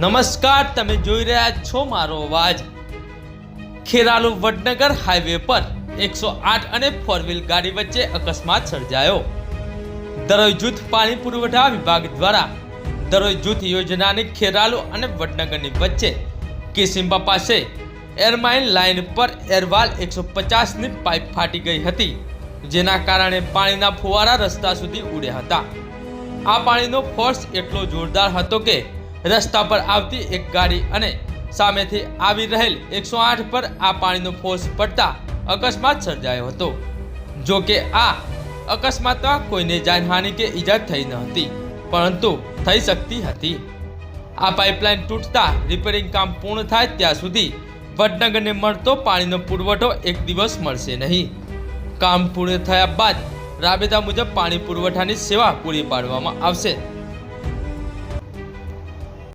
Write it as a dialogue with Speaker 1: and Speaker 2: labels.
Speaker 1: નમસ્કાર, તમે જોઈ રહ્યા છો મારો અવાજ. ખેરાલુ વડનગર હાઈવે પર એકસો આઠ અને ફોર વ્હીલ ગાડી વચ્ચે અકસ્માત સર્જાયો. દરોઈ જૂથ પાણી પુરવઠા વિભાગ દ્વારા દરોઈ જૂથ યોજનાની ખેરાલુ અને વડનગરની વચ્ચે કિસિમ્બા પાસે એરમાઇન લાઇન પર એરવાલ એકસો પચાસની પાઇપ ફાટી ગઈ હતી, જેના કારણે પાણીના ફુવારા રસ્તા સુધી ઉડ્યા હતા. આ પાણીનો ફોર્સ એટલો જોરદાર હતો કે રસ્તા પર આવતી એક ગાડી અને સામેથી આવી રહેલ એકસો આઠ પર આ પાણીનો ફોર્સ પડતા અકસ્માત સર્જાયો હતો. જો કે આ અકસ્માતમાં કોઈને જાનહાનિ કે ઈજા થઈ ન હતી, પરંતુ થઈ શકતી હતી. આ પાઇપલાઇન તૂટતા રિપેરિંગ કામ પૂર્ણ થાય ત્યાં સુધી વડનગરને મળતો પાણીનો પુરવઠો એક દિવસ મળશે નહીં. કામ પૂર્ણ થયા બાદ રાબેતા મુજબ પાણી પુરવઠાની સેવા પૂરી પાડવામાં આવશે.